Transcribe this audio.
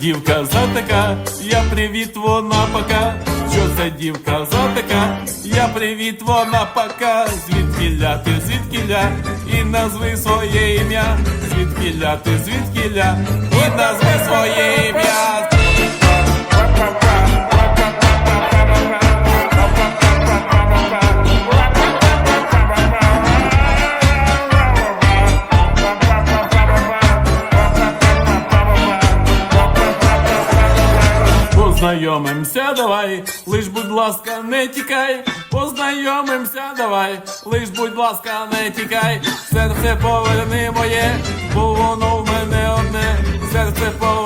дівка за така, я привіт, вона пока. Що за дівка за така, я привіт, вона пока. Звідкіля ти, звідкіля, і назви своє ім'я. Звідкіля ти, звідкіля, і назви своє ім'я. Познайомимся, давай, лиш будь ласка, не тікай, познайомимся, давай, лиш будь ласка, не тікай, серце поверни моє, бо воно в мене одне, серце поверни